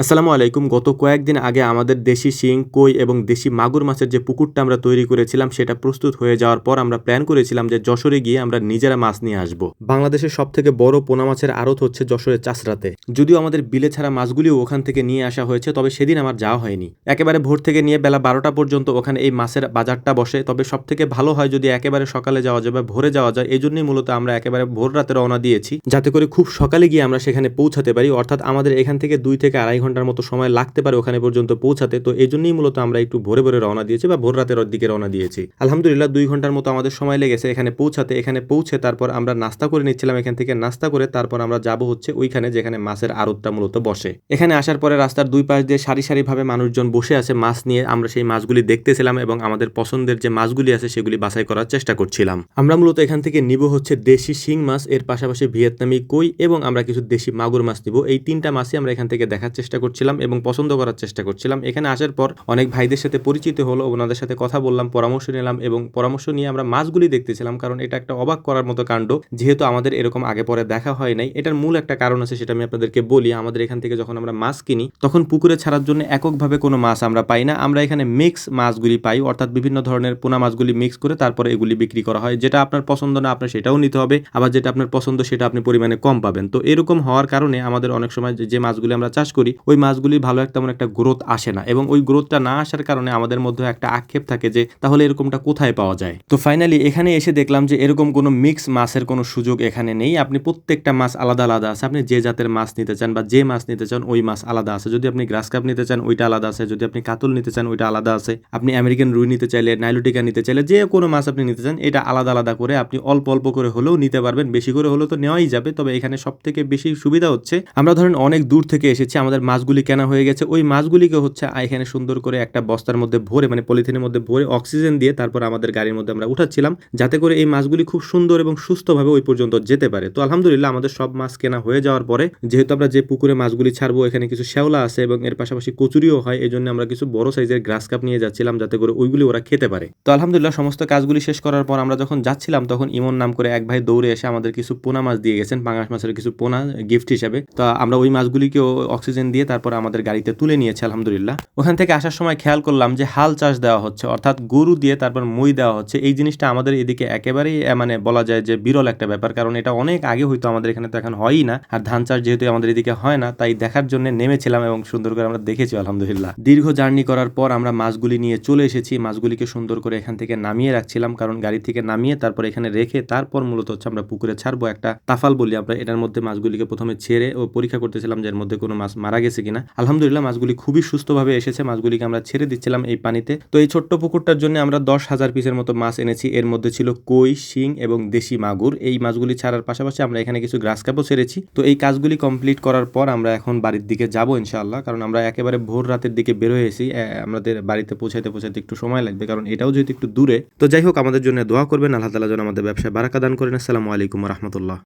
আসসালামু আলাইকুম। গত কয়েকদিন আগে আমাদের দেশি শিং, কই এবং দেশি মাগুর মাছের যে পুকুরটা আমরা তৈরি করেছিলাম, সেটা প্রস্তুত হয়ে যাওয়ার পর আমরা প্ল্যান করেছিলাম যে যশোরে গিয়ে আমরা নিজেরা মাছ নিয়ে আসব। বাংলাদেশের সব থেকে বড় পোনা মাছের আড়ত হচ্ছে যশোরের চাষরাতে। যদিও আমাদের বিলে ছাড়া মাছগুলিও ওখান থেকে নিয়ে আসা হয়েছে, তবে সেদিন আমার যাওয়া হয়নি। একেবারে ভোর থেকে নিয়ে বেলা বারোটা পর্যন্ত ওখানে এই মাছের বাজারটা বসে, তবে সব থেকে ভালো হয় যদি একেবারে সকালে যাওয়া যায় বা ভোরে যাওয়া যায় এই জন্যই মূলত আমরা একেবারে ভোর রাতে রওনা দিয়েছি। যাতে করে খুব সকালে গিয়ে আমরা সেখানে পৌঁছাতে পারি, অর্থাৎ আমাদের এখান থেকে দুই থেকে আড়াই ঘণ্টার মতো সময় লাগতে পারে ওখানে পর্যন্ত পৌঁছাতে। তো এই জন্যই মূলত আমরা একটু ভোরে ভোরে রওনা দিয়েছি বা ভোর রাতের দিকে রওনা দিয়েছি। আলহামদুলিল্লাহ, দুই ঘণ্টার মতো আমাদের সময় লেগেছে এখানে পৌঁছাতে। এখানে পৌঁছে তারপর আমরা নাস্তা করে নিচ্ছিলাম এখান থেকে নাস্তা করে তারপর আমরা যাব হচ্ছে ওইখানে যেখানে মাছের আড়তটা মূলত বসে। এখানে আসার পরে রাস্তার দুই পাশ দিয়ে সারি সারিভাবে মানুষজন বসে আছে মাছ নিয়ে। আমরা সেই মাছগুলি দেখতেছিলাম এবং আমাদের পছন্দের যে মাছগুলি আছে সেগুলি বাছাই করার চেষ্টা করছিলাম। আমরা মূলত এখান থেকে নিব হচ্ছে দেশি শিং মাছ, এর পাশাপাশি ভিয়েতনামি কই এবং আমরা কিছু দেশি মাগুর মাছ নিব। এই তিনটা মাছই আমরা এখান থেকে দেখার চেষ্টা করছিলাম এবং পছন্দ করার চেষ্টা করছিলাম। এখানে আসার পর অনেক ভাইদের সাথে পরিচিত হলো, ওনাদের সাথে কথা বললাম, পরামর্শ নিলাম এবং পরামর্শ নিয়ে আমরা মাছগুলি দেখতেছিলাম কারণ এটা একটা অবাক করার মতো কাণ্ড, যেহেতু আমাদের এরকম আগে পরে দেখা হয় নাই। এটার মূল একটা কারণ আছে সেটা আমি আপনাদেরকে বলি। আমাদের এখান থেকে যখন আমরা মাছ কিনি, তখন পুকুরে ছাড়ার জন্য এককভাবে কোনো মাছ আমরা পাই না। আমরা এখানে মিক্স মাছগুলি পাই, অর্থাৎ বিভিন্ন ধরনের পোনা মাছগুলি মিক্স করে তারপরে এগুলি বিক্রি করা হয়। যেটা আপনার পছন্দ না, আপনার সেটাও নিতে হবে। আবার যেটা আপনার পছন্দ, সেটা আপনি পরিমাণে কম পাবেন। তো এরকম হওয়ার কারণে আমাদের অনেক সময় যে- যে মাছগুলি আমরা চাষ করি ওই মাছগুলি ভালো একটা তেমন একটা গ্রোথ আসে না এবং ওই গ্রোথটা না আসার কারণে আমাদের মধ্যে একটা আক্ষেপ থাকে যে, তাহলে এরকমটা কোথায় পাওয়া যায়? তো ফাইনালি এখানে এসে দেখলাম যে, এরকম কোনো মিক্স মাছের কোনো সুযোগ এখানে নেই। আপনি প্রত্যেকটা মাছ আলাদা আলাদা আছে। আপনি যে জাতের মাছ নিতে চান বা যে মাছ নিতে চান, ওই মাছ আলাদা আছে। যদি আপনি গ্রাস কাপ নিতে চান, ওইটা আলাদা আছে। যদি আপনি কাতল নিতে চান, ওইটা আলাদা আছে। আপনি আমেরিকান রুই নিতে চাইলে নাইলোটিকা নিতে চাইলে, যে কোনো মাছ আপনি নিতে চান, এটা আলাদা আলাদা করে আপনি অল্প অল্প করে হলেও নিতে পারবেন। বেশি করে হলেও তো নেওয়াই যাবে। তবে এখানে সব থেকে বেশি সুবিধা হচ্ছে, আমরা ধরেন অনেক দূর থেকে এসেছি। আমাদের মাছগুলি কেনা হয়ে গেছে। ওই মাছগুলিকে হচ্ছে এখানে সুন্দর করে একটা বস্তার মধ্যে ভরে মানে পলিথিনের মধ্যে ভরে অক্সিজেন দিয়ে তারপর আমাদের গাড়ির মধ্যে আমরা উঠাচ্ছিলাম, যাতে করে এই মাছগুলি খুব সুন্দর এবং সুস্থভাবে ওই পর্যন্ত যেতে পারে। তো আলহামদুলিল্লাহ আমাদের সব মাছ কেনা হয়ে যাওয়ার পরে, যেহেতু আমরা যে পুকুরে মাছগুলি ছাড়বো, এখানে কিছু শ্যাওলা আছে এবং এর পাশাপাশি কচুরিও হয় এই জন্য আমরা কিছু বড় সাইজের গ্রাস কাপ নিয়ে যাচ্ছিলাম, যাতে করে ওইগুলি ওরা খেতে পারে। তো আলহামদুলিল্লাহ সমস্ত কাজগুলি শেষ করার পর আমরা যখন যাচ্ছিলাম, তখন ইমন নাম করে এক ভাই দৌড়ে এসে আমাদের কিছু পোনা মাছ দিয়ে গেছেন, পাঙাশ মাছের কিছু পোনা গিফট হিসাবে। তো আমরা ওই মাছগুলিকেও অক্সিজেন দিয়ে তারপর আমাদের গাড়িতে তুলে নিয়েছে, আলহামদুলিল্লাহ। ওখান থেকে আসার সময় খেয়াল করলাম যে হাল চাষ দেওয়া হচ্ছে, অর্থাৎ গরু দিয়ে তারপর মই দেওয়া হচ্ছে। এই জিনিসটা আমাদের এদিকে একেবারেই মানে বলা যায় যে বিরল একটা ব্যাপার, কারণ এটা অনেক আগে হয়তো আমাদের এখানে তো এখন হয়ই না, আর ধান চাষ যেহেতু আমাদের এদিকে হয় না, তাই দেখার জন্য নেমেছিলাম এবং সুন্দর করে আমরা দেখেছি, আলহামদুলিল্লাহ। দীর্ঘ জার্নি করার পর আমরা মাছগুলি নিয়ে চলে এসেছি, মাছগুলিকে সুন্দর করে এখান থেকে নামিয়ে রাখছিলাম, কারণ গাড়ি থেকে নামিয়ে তারপর এখানে রেখে তারপর মূলত হচ্ছে আমরা পুকুরে ছাড়বো একটা তাফাল বলি আমরা, এটার মধ্যে মাছগুলিকে প্রথমে ছেড়ে ও পরীক্ষা করতেছিলাম যে এর মধ্যে কোনো মাছ মারা গেছে কিনা। আলহামদুলিল্লাহ, মাছগুলি খুবই সুস্থভাবে এসেছে। মাছগুলিকে আমরা ছেড়ে দিচ্ছিলাম এই পানিতে। তো এই ছোট্ট পুকুরটার জন্য আমরা দশ হাজার পিসের মতো মাছ এনেছি। এর মধ্যে ছিল কই, শিং এবং দেশি মাগুর। এই মাছগুলি ছাড়ার পাশাপাশি আমরা এখানে কিছু গ্রাস কাপও ছেড়েছি। তো এই কাজগুলি কমপ্লিট করার পর আমরা এখন বাড়ির দিকে যাব ইনশাআল্লাহ। কারণ আমরা একেবারে ভোর রাতের দিকে বের হয়েছি আমাদের বাড়িতে পৌঁছাতে পৌঁছাতে একটু সময় লাগবে। কারণ এটাও যেহেতু একটু দূরে। তো যাই হোক, আমাদের জন্য দোয়া করবেন। আল্লাহ তালা যেন আমাদের ব্যবসায় বারাকা দান করেন। আসসালামু আলাইকুম রহমতুল্লাহ।